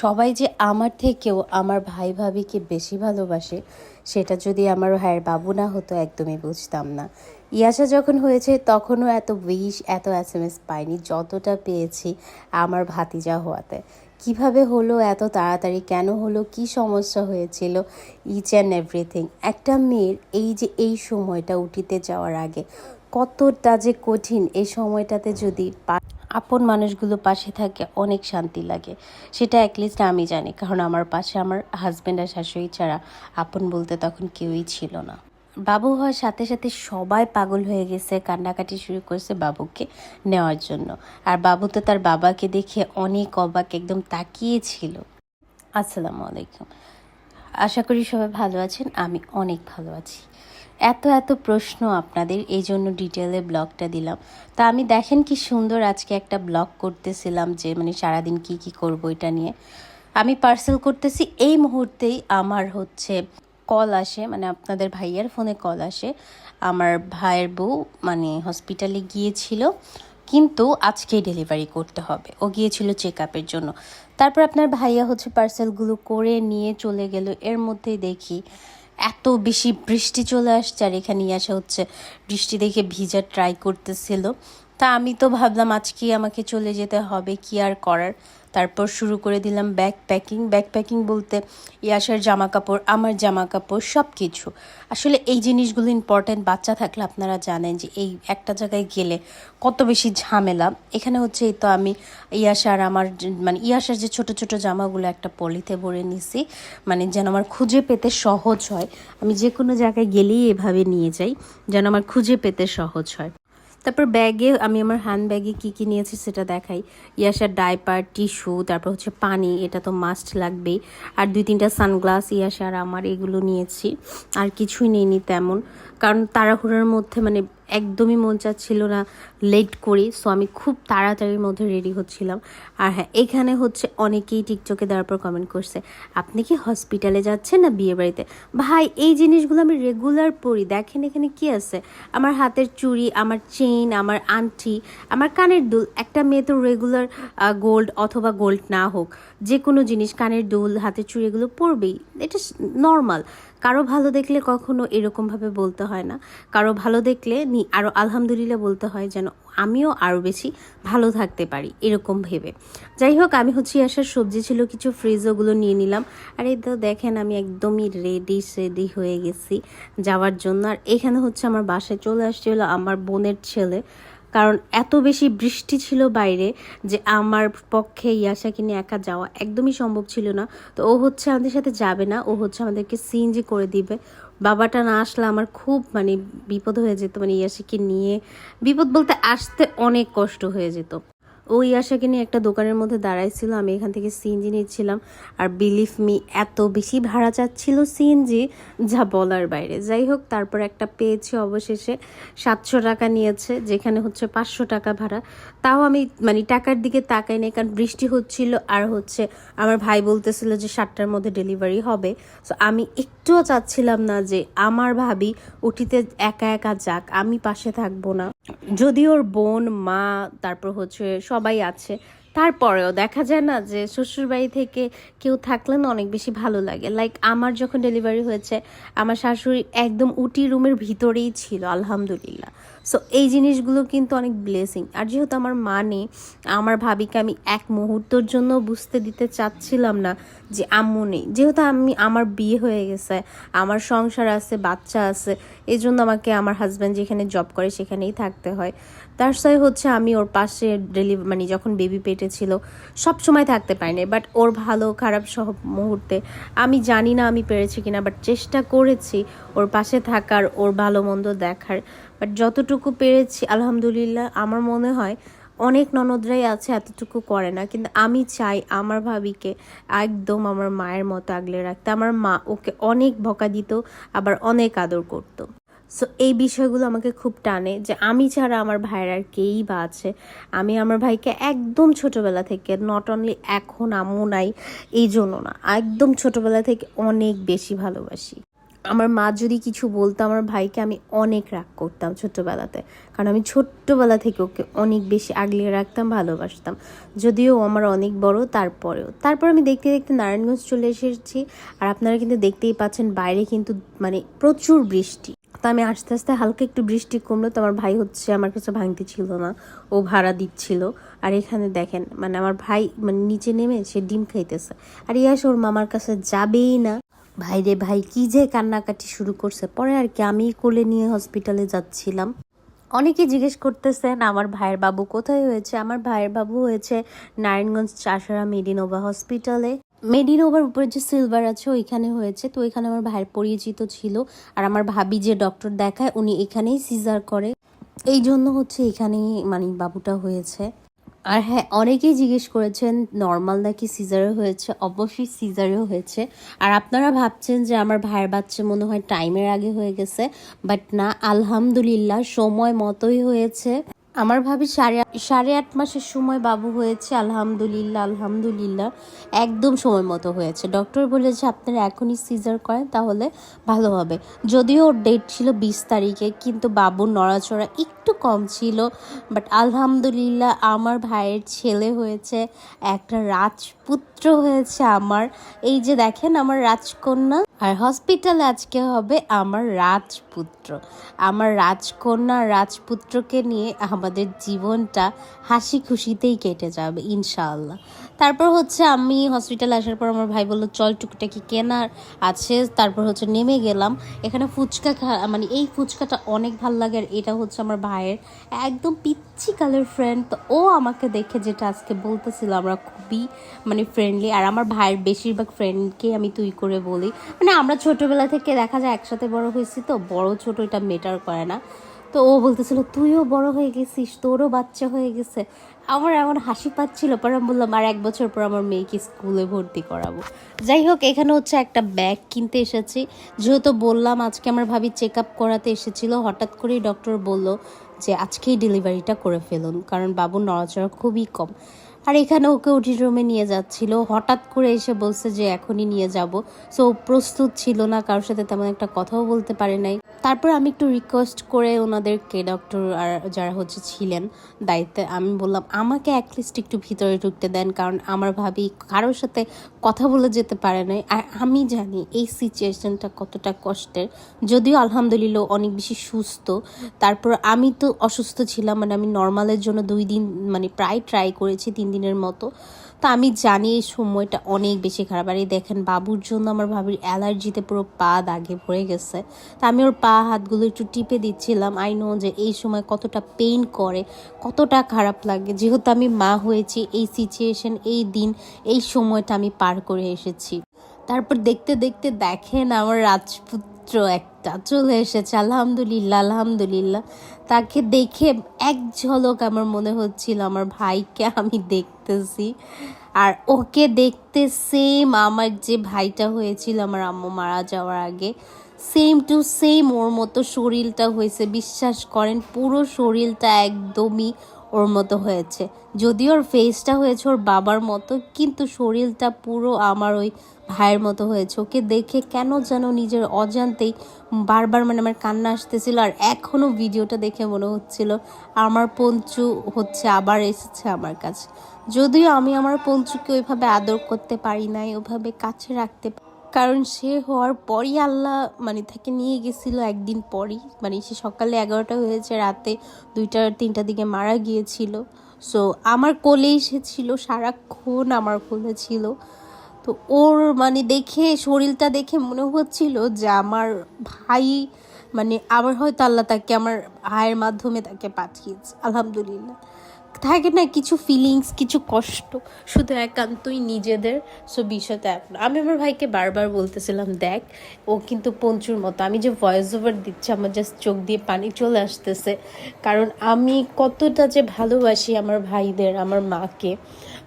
সবাই যে আমার থেকেও আমার ভাই ভাবিকে বেশি ভালোবাসে, সেটা যদি আমার ভাইয়ের বাবু না হতো, একদমই বুঝতাম না। ইয়াসা যখন হয়েছে, তখনও এত উইশ এত এস এম এস পাইনি, যতটা পেয়েছি আমার ভাতিজা হওয়াতে। কীভাবে হলো, এত তাড়াতাড়ি কেন হলো, কি সমস্যা হয়েছিল ইচ অ্যান্ড এভরিথিং একটা মেয়ের এই যে এই সময়টা উঠিতে যাওয়ার আগে, কতটা যে কঠিন এই সময়টাতে যদি আপন মানুষগুলো পাশে থাকে অনেক শান্তি লাগে। সেটা অ্যাটলিস্ট আমি জানি, কারণ আমার পাশে আমার হাজব্যান্ড আর শাশুড়ি ছাড়া আপন বলতে তখন কেউই ছিল না। বাবু হওয়ার সাথে সাথে সবাই পাগল হয়ে গেছে, কান্নাকাটি শুরু করছে বাবুকে নেওয়ার জন্য। আর বাবু তো তার বাবাকে দেখে অনেক অবাক, একদম তাকিয়েছিল আসসালামু আলাইকুম। আশা করি সবাই ভালো আছেন, আমি অনেক ভালো আছি। এত এত প্রশ্ন আপনাদের, এই জন্য ডিটেলে ব্লগটা দিলাম। তা আমি দেখেন কি সুন্দর আজকে একটা ব্লগ করতেছিলাম যে মানে সারাদিন কি কি করব এটা নিয়ে। আমি পার্সেল করতেছি, এই মুহূর্তেই আমার হচ্ছে কল আসে মানে আপনাদের ভাইয়ার ফোনে কল আসে। আমার ভাইয়ের বউ মানে হসপিটালে গিয়েছিল, কিন্তু আজকেই ডেলিভারি করতে হবে। ও গিয়েছিল চেক আপের জন্য। তারপর আপনার ভাইয়া হচ্ছে পার্সেলগুলো করে নিয়ে চলে গেল। এর মধ্যেই দেখি এত বেশি বৃষ্টি চলে আসছে আর এখানে আসা হচ্ছে বৃষ্টি দেখে ভিজা ট্রাই করতেছিল। তা আমি তো ভাবলাম আজকে আমাকে চলে যেতে হবে, কি আর করার? তারপর শুরু করে দিলাম ব্যাগ প্যাকিং ব্যাগ প্যাকিং বলতে ইয়াসার জামা কাপড় আমার জামা কাপড় সব কিছু আসলে এই জিনিসগুলো ইম্পর্ট্যান্ট বাচ্চা থাকলে আপনারা জানেন যে এই একটা জায়গায় গেলে কত বেশি ঝামেলা। এখানে হচ্ছে এই তো আমি ইয়াসার আমার মানে ইয়াসার যে ছোট ছোট জামাগুলো একটা পলিতে ভরে নিছি মানে যেন আমার খুঁজে পেতে সহজ হয়। আমি যে কোনো জায়গায় গেলেই এভাবে নিয়ে যাই, যেন আমার খুঁজে পেতে সহজ হয়। তারপর ব্যাগে আমি আমার হ্যান্ড ব্যাগে কী কী নিয়েছি সেটা দেখাই। ইয়াসার ডাইপার টিস্যু তারপর হচ্ছে পানি, এটা তো মাস্ট লাগবেই। আর দুই তিনটা সানগ্লাস ইয়াসার আমার, এগুলো নিয়েছি। আর কিছুই নিইনি তেমন। কারণ তাড়াহুড়োর মধ্যে মানে একদমই মন চাচ্ছিল না লেট করি সো আমি খুব তাড়াতাড়ির মধ্যে রেডি হচ্ছিলাম। আর হ্যাঁ এখানে হচ্ছে অনেকেই টিকটকে দেওয়ার পর কমেন্ট করছে, আপনি কি হসপিটালে যাচ্ছেন না বিয়ে বাড়িতে? ভাই, এই জিনিসগুলো আমি রেগুলার পরি দেখেন এখানে কি আছে? আমার হাতের চুড়ি, আমার চেইন আমার আংটি, আমার কানের দুল। একটা মেয়ে তো রেগুলার গোল্ড অথবা গোল্ড না হোক যে কোনো জিনিস, কানের দুল, হাতের চুড়ি এগুলো পরবেই। এটা নর্মাল কারও ভালো দেখলে কখনো এরকমভাবে বলতে হয় না। কারও ভালো দেখলে নি আরও আলহামদুলিল্লাহ বলতে হয় যেন আমিও আরও বেশি ভালো থাকতে পারি, এরকম ভেবে। যাই হোক, আমি হচ্ছে আসার সবজি ছিল, কিছু ফ্রিজ ওগুলো নিয়ে নিলাম। আর এই তো দেখেন, আমি একদমই রেডি সেডি হয়ে গেছি যাওয়ার জন্য। আর এখানে হচ্ছে আমার বাসায় চলে আসছিল আমার বোনের ছেলে। কারণ এত বেশি বৃষ্টি ছিল বাইরে যে আমার পক্ষে ইয়াশাকে নিয়ে একা যাওয়া একদমই সম্ভব ছিল না। তো ও হচ্ছে আমাদের সাথে যাবে না, ও হচ্ছে আমাদেরকে সিএনজি করে দিবে। বাবাটা না আসলে আমার খুব মানে বিপদ হয়ে যেত মানে ইয়াশিকে নিয়ে। বিপদ বলতে আসতে অনেক কষ্ট হয়ে যেত। ওই আশাকে নিয়ে একটা দোকানের মধ্যে দাঁড়াইছিল, আমি এখান থেকে সিএনজি নিচ্ছিলাম। আর বিলিভ মি এত বেশি ভাড়া চাচ্ছিল সিএনজি যা বলার বাইরে। যাই হোক, তারপর একটা পেয়েছি অবশেষে, সাতশো টাকা নিয়েছে, যেখানে হচ্ছে পাঁচশো টাকা ভাড়া। তাও আমি মানে টাকার দিকে তাকাই নাই, কারণ বৃষ্টি হচ্ছিল, আর হচ্ছে আমার ভাই বলতেছিল যে সাতটার মধ্যে ডেলিভারি হবে। সো আমি একটুও চাচ্ছিলাম না যে আমার ভাবি উঠিতে একা একা যাক, আমি পাশে থাকব না। যদি ওর বোন, মা, তারপর হচ্ছে সবাই আছে। তারপরেও দেখা যায় না যে শ্বশুরবাড়ি থেকে কেউ থাকলে না অনেক বেশি ভালো লাগে। লাইক আমার যখন ডেলিভারি হয়েছে, আমার শাশুড়ি একদম উটি রুমের ভিতরেই ছিল, আলহামদুলিল্লাহ। সো এই জিনিসগুলো কিন্তু অনেক ব্লেসিং আর যেহেতু আমার মা নেই, আমার ভাবিকে আমি এক মুহূর্তের জন্য বুঝতে দিতে চাচ্ছিলাম না যে আম্মু নেই। যেহেতু আমি, আমার বিয়ে হয়ে গেছে, আমার সংসার আছে, বাচ্চা আছে এই জন্য আমাকে আমার হাজব্যান্ড যেখানে জব করে সেখানেই থাকতে হয়। তার সাথে হচ্ছে আমি ওর পাশে ডেলিভারি মানে যখন বেবি পেটে ছিল, সব সময় থাকতে পারিনি। বাট ওর ভালো, খারাপ সব মুহূর্তে আমি জানি না আমি পেরেছি কিনা বাট চেষ্টা করেছি ওর পাশে থাকার, ওর ভালো মন্দ দেখার। বাট যতটুকু পেরেছি, আলহামদুলিল্লাহ, আমার মনে হয় অনেক ননদরাই আছে, এতটুকু করে না। কিন্তু আমি চাই আমার ভাবিকে একদম আমার মায়ের মতো আগলে রাখতে। আমার মা ওকে অনেক বকা দিত, আবার অনেক আদর করতো। সো এই বিষয়গুলো আমাকে খুব টানে যে আমি ছাড়া আমার ভাইয়ের আর কেই বা আছে। আমি আমার ভাইকে একদম ছোটবেলা থেকে নট অনলি এখন আম্মু নাই, এই জন্য না, একদম ছোটবেলা থেকে অনেক বেশি ভালোবাসি। আমার মা যদি কিছু বলতো, আমার ভাইকে আমি অনেক রাগ করতাম ছোট্টবেলাতে। কারণ আমি ছোট্টবেলা থেকে ওকে অনেক বেশি আগলিয়ে রাখতাম, ভালোবাসতাম। যদিও আমার অনেক বড়, তারপরেও। তারপর আমি দেখতে দেখতে নারায়ণগঞ্জ চলে এসেছি। আর আপনারা কিন্তু দেখতেই পাচ্ছেন, বাইরে কিন্তু মানে প্রচুর বৃষ্টি। তো আমি আস্তে আস্তে হালকা একটু বৃষ্টি কমলো। তো আমার ভাই হচ্ছে আমার কাছে ভাঙতে ছিল না। ও ভাড়া দিচ্ছিল। আর এখানে দেখেন মানে আমার ভাই মানে নিচে নেমে সে ডিম খাইতেছে। আর ইয়াস, ওর মামার কাছে যাবেই না। ভাই রে ভাই, কি যে কান্নাকাটি শুরু করছে? পরে আর কি আমি কোলে নিয়ে হসপিটালে যাচ্ছিলাম। অনেকে জিজ্ঞেস করতেছেন, আমার ভাইয়ের বাবু কোথায় হয়েছে? আমার ভাইয়ের বাবু হয়েছে নারায়ণগঞ্জ চাষারা মেডিনোভা হসপিটালে মেডিনোভার উপরে যে সিলভার আছে, ওইখানে হয়েছে। তো ওইখানে আমার ভাইয়ের পরিচিত ছিল। আর আমার ভাবি যে ডক্টর দেখায়, উনি এখানেই সিজার করে। এই জন্য হচ্ছে এখানেই মানে বাবুটা হয়েছে। আর হ্যাঁ অনেকেই জিজ্ঞেস করেছেন নর্মাল নাকি সিজারে হয়েছে? অবশ্যই সিজারেও হয়েছে। আর আপনারা ভাবছেন যে আমার ভাইয়ের বাচ্চা মনে হয় টাইমের আগে হয়ে গেছে বাট না, আলহামদুলিল্লাহ, সময় মতোই হয়েছে। আমার ভাবি সাড়ে সাড়ে আট মাসের সময় বাবু হয়েছে, আলহামদুলিল্লাহ আলহামদুলিল্লাহ। একদম সময় মতো হয়েছে। ডক্টর বলেছে, আপনারা এখনই সিজার করেন, তাহলে ভালো হবে। যদিও ওর ডেট ছিল বিশ তারিখে, কিন্তু বাবুর নড়াচড়া একটু কম ছিল। বাট আলহামদুলিল্লাহ, আমার ভাইয়ের ছেলে হয়েছে, একটা রাজপুত্র হয়েছে আমার। এই যে দেখেন, আমার রাজকন্যা। আর হসপিটালে আজকে হবে আমার রাজপুত্র। আমার রাজকন্যা রাজপুত্রকে নিয়ে আমাদের জীবনটা হাসি খুশিতেই কেটে যাবে, ইনশাআল্লাহ। তারপর হচ্ছে আমি হসপিটালে আসার পর আমার ভাই বলল, চল টুকটাকি কেনার আছে। তারপর হচ্ছে নেমে গেলাম। এখানে ফুচকা খা মানে এই ফুচকাটা অনেক ভালো লাগে আর এটা হচ্ছে আমার ভাইয়ের একদম পিচ্ছি কালের ফ্রেন্ড তো ও আমাকে দেখে যেটা আজকে বলতেছিল, আমরা খুবই মানে ফ্রেন্ডলি আর আমার ভাইয়ের বেশিরভাগ ফ্রেন্ডকে আমি তুই করে বলি। মানে আমরা ছোটবেলা থেকে দেখা যায় একসাথে বড় হয়েছি তো, বড় ছোট এটা মেটার করে না। তো ও বলতেছিল, তুইও বড় হয়ে গেছিস, তোরও বাচ্চা হয়ে গেছে। আমার এমন হাসি পাচ্ছিল, পর আমি বললাম, আর এক বছর পর আমার মেয়েকে স্কুলে ভর্তি করাবো। যাই হোক, এখানে হচ্ছে একটা ব্যাগ কিনতে এসেছি। যেহেতু বললাম, আজকে আমার ভাবি চেক আপ করাতে এসেছিল, হঠাৎ করেই ডক্টর বলল যে, আজকেই ডেলিভারিটা করে ফেলুন, কারণ বাবুর নড়াচড়া খুবই কম। আর এখানে ওকে ওটি রুমে নিয়ে যাচ্ছিল, হঠাৎ করে এসে বলছে যে, এখনই নিয়ে যাব। সো প্রস্তুত ছিল না, কারোর সাথে তেমন একটা কথাও বলতে পারে নাই। তারপর আমি একটু রিকোয়েস্ট করে ওনাদেরকে ডক্টর আর যারা হচ্ছে ছিলেন দায়িত্বে, আমি বললাম, আমাকে অ্যাটলিস্ট একটু ভিতরে ঢুকতে দেন, কারণ আমার ভাবি কারোর সাথে কথা বলে যেতে পারে নাই। আর আমি জানি এই সিচুয়েশনটা কতটা কষ্টের। যদিও আলহামদুলিল্লাহ অনেক বেশি সুস্থ। তারপর আমি তো অসুস্থ ছিলাম মানে আমি নর্মালের জন্য দুই দিন মানে প্রায় ট্রাই করেছি তিন দিনের মতো। তো আমি জানি এই সময়টা অনেক বেশি খারাপ। আর এই দেখেন, বাবুর জন্য আমার ভাবির অ্যালার্জিতে পুরো পা দাগে ভরে গেছে। তা আমি ওর পা হাতগুলো একটু টিপে দিচ্ছিলাম। আই নো যে এই সময় কতটা পেইন করে, কতটা খারাপ লাগে। যেহেতু আমি মা হয়েছি, এই সিচুয়েশন এই দিন, এই সময়টা আমি পার করে এসেছি। তারপর দেখতে দেখতে দেখেন আমার রাজপুত্র একটা চলে এসেছে, আলহামদুলিল্লাহ আলহামদুলিল্লাহ। তাকে দেখে এক ঝলক আমার মনে হচ্ছিল, আমার ভাইকে আমি দেখতেছি। আর ওকে দেখতে সেম আমার যে ভাইটা হয়েছিল, আমার আম্মু মারা যাওয়ার আগে সেম টু সেম ওর মতো শরীরটা হয়েছে। বিশ্বাস করেন, পুরো শরীরটা একদমই ওর মতো হয়েছে। যদিও ওর ফেসটা হয়েছে ওর বাবার মতো, কিন্তু শরীরটা পুরো আমার ওই ভাইয়ের মতো হয়েছে। ওকে দেখে কেন যেন নিজের অজান্তেই বারবার মানে আমার কান্না আসতেছিল আর এখনও ভিডিওটা দেখে মনে হচ্ছিল আমার পঞ্চু হচ্ছে আবার এসেছে আমার কাছে। যদিও আমি আমার পঞ্চুকে ওইভাবে আদর করতে পারি নাই, ওইভাবে কাছে রাখতে কারণ সে হওয়ার পরই আল্লাহ মানে তাকে নিয়ে গেছিল একদিন পরই। মানে সে সকালে এগারোটা হয়েছে, রাতে দুইটা, তিনটার দিকে মারা গিয়েছিল। সো আমার কোলেই সে ছিল, সারাক্ষণ আমার কোলে ছিল। তো ওর মানে দেখে, শরীরটা দেখে মনে হচ্ছিল যে আমার ভাই মানে আবার হয়তো আল্লাহ তাকে, আমার ভাইয়ের মাধ্যমে তাকে পাঠিয়েছে। আলহামদুলিল্লাহ। থাকে না কিছু ফিলিংস কিছু কষ্ট, শুধু একান্তই নিজেদের। সো বিষয়টা এখন, আমি আমার ভাইকে বারবার বলতেছিলাম, দেখ, ও কিন্তু পঞ্চুর মতো। আমি যে ভয়েস ওভার দিচ্ছি, আমার জাস্ট চোখ দিয়ে পানি চলে আসতেছে। কারণ আমি কতটা যে ভালোবাসি আমার ভাইদের, আমার মাকে,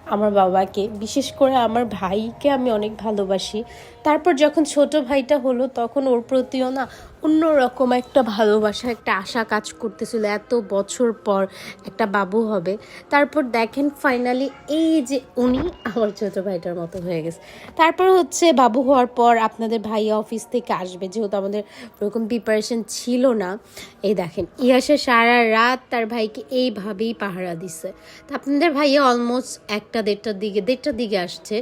আমার বাবাকে। বিশেষ করে আমার ভাইকে আমি অনেক ভালোবাসি। তারপর যখন ছোট ভাইটা হলো, তখন ওর প্রতিও না অন্যরকম একটা ভালোবাসা, একটা আশা কাজ করতেছিল। এত বছর পর একটা বাবু হবে। তারপর দেখেন ফাইনালি এই যে উনি আমার ছোটো ভাইটার মতো হয়ে গেছে। তারপর হচ্ছে বাবু হওয়ার পর আপনাদের ভাইয়া অফিস থেকে আসবে। যেহেতু আমাদের ওরকম প্রিপারেশন ছিল না। এই দেখেন, ইয়াসে সারা রাত তার ভাইকে এইভাবেই পাহারা দিছে। তা আপনাদের ভাইয়া অলমোস্ট একটা দেড়টার দিকে দেড়টার দিকে আসছে।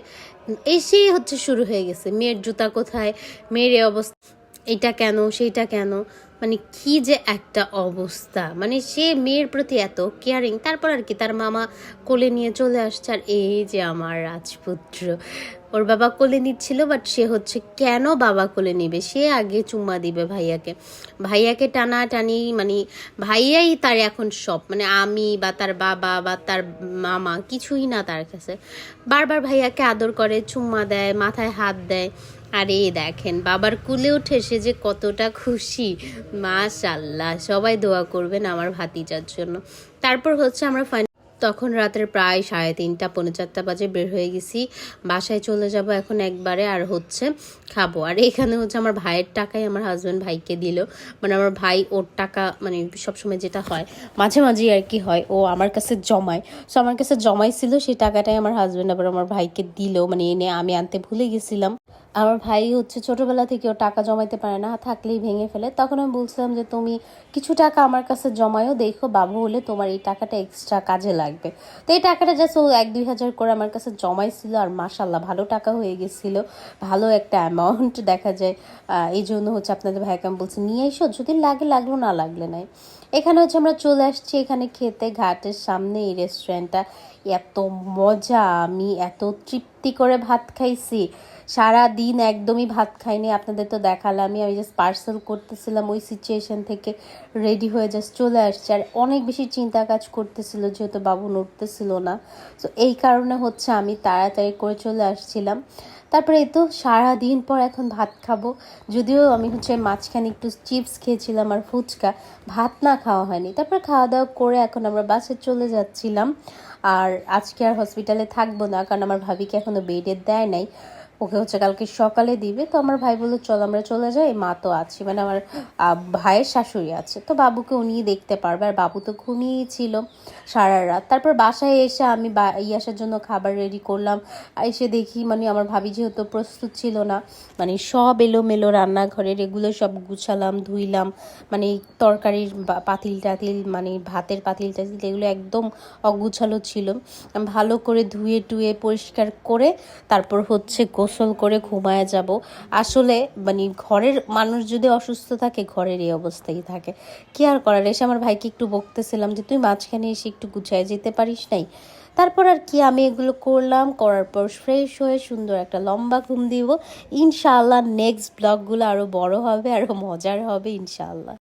এসেই হচ্ছে শুরু হয়ে গেছে। মেয়ের জুতা কোথায়? মেয়ের এই অবস্থা। এটা কেন? সেইটা কেন? মানে কি যে একটা অবস্থা। মানে সে মেয়ের প্রতি এত কেয়ারিং তারপর আর কি তার মামা কোলে নিয়ে চলে আসছে। আর এই যে আমার রাজপুত্র। ওর বাবা কোলে নিচ্ছিল বাট সে হচ্ছে, কেন বাবা কোলে নিবে? সে আগে চুম্মা দিবে ভাইয়াকে। ভাইয়াকে টানা টানি মানে ভাইয়াই তার এখন সব মানে আমি বা তার বাবা বা তার মামা কিছুই না তার কাছে। বারবার ভাইয়াকে আদর করে, চুম্মা দেয়, মাথায় হাত দেয়। আর দেখেন, বাবার কুলে উঠে সে যে কতটা খুশি। মাশাল্লাহ সবাই দোয়া করবেন আমার ভাতিজার জন্য। তারপর হচ্ছে আমরা তখন রাতের প্রায় সাড়ে তিনটা, পৌনে চারটা বাজে বের হয়ে গেছি। বাসায় চলে যাব এখন একবারে আর হচ্ছে খাব। আর এখানে হচ্ছে আমার ভাইয়ের টাকাই আমার হাজব্যান্ড ভাইকে দিল। মানে আমার ভাই ওর টাকা মানে সবসময় যেটা হয়, মাঝে মাঝে আর কি হয়, ও আমার কাছে জমায়। সো আমার কাছে জমাইছিল সেই টাকাটাই আমার হাজব্যান্ড আবার আমার ভাইকে দিল। মানে এনে আমি আনতে ভুলে গেছিলাম। আমার ভাই হচ্ছে ছোটবেলা থেকে ও টাকা জমাইতে পারে না, থাকলেই ভেঙে ফেলে। তখন আমি বলছিলাম যে, তুমি কিছু টাকা আমার কাছে জমায়ও, দেখো বাবু হলে তোমার এই টাকাটা এক্সট্রা কাজে লাগবে। তো এই টাকাটা জাস্ট ও এক দুই হাজার করে আমার কাছে জমাইছিল আর মাসাল্লাহ ভালো টাকা হয়ে গেছিল। ভালো একটা অ্যামাউন্ট দেখা যায়। এই জন্য হচ্ছে আপনাদের ভাইকে আমি বলছি, নিয়ে এসো, যদি লাগে, লাগল, না লাগলে নাই। এখানে হচ্ছে আমরা চলে আসছি এখানে খেতে ঘাটের সামনে এই রেস্টুরেন্টটা এত মজা, আমি এত তৃপ্তি করে ভাত খাইছি। সারা দিন একদমই ভাত খাইনি, আপনাদের তো দেখালামই। আমি জাস্ট পার্সেল করতেছিলাম ওই সিচুয়েশন থেকে রেডি হয়ে জাস্ট চলে আসছে। আর অনেক বেশি চিন্তা কাজ করতেছিল, যেহেতু বাবু নড়তেছিল না। তো এই কারণে হচ্ছে আমি তাড়াতাড়ি করে চলে আসছিলাম। তারপরে এই তো সারাদিন পর এখন ভাত খাব। যদিও আমি হচ্ছে মাঝখানে একটু চিপস খেয়েছিলাম আর ফুচকা, ভাত না খাওয়া হয়নি। তারপর খাওয়া দাওয়া করে এখন আমরা বাসে চলে যাচ্ছিলাম। আর আজকে আর হসপিটালে থাকব না, কারণ আমার ভাবিকে এখনও বেডে দেয় নাই। ওকে হচ্ছে কালকে সকালে দিবে। তো আমার ভাই বলল, চল আমরা চলে যাই। মা তো আছি মানে আমার ভাইয়ের শাশুড়ি আছে। তো বাবুকে উনি দেখতে পারবে। আর বাবু তো ঘুমিয়েই ছিল সারা রাত। তারপর বাসায় এসে আমি ইয়াসার জন্য খাবার রেডি করলাম। এসে দেখি মানে আমার ভাবি যেহেতু প্রস্তুত ছিল না মানে সব এলোমেলো রান্নাঘরের এগুলো সব গুছালাম, ধুইলাম। মানে তরকারির পাতিল টাতিল মানে ভাতের পাতিল টাতিল এগুলো একদম অগুছালো ছিল। ভালো করে ধুয়ে টুয়ে পরিষ্কার করে তারপর হচ্ছে গোসল করে ঘুমায় যাব। আসলে মানে ঘরের মানুষ যদি অসুস্থ থাকে, ঘরের এই অবস্থাই থাকে, কি আর করার? এসে আমার ভাইকে একটু বকতেছিলাম যে, তুই মাঝখানে এসে একটু গুছায় যেতে পারিস নাই? তারপর আর কি, আমি এগুলো করলাম, করার পর ফ্রেশ হয়ে সুন্দর একটা লম্বা ঘুম দিব। ইনশাআল্লাহ নেক্সট ব্লগগুলো আরও বড় হবে আরও মজার হবে, ইনশাআল্লাহ।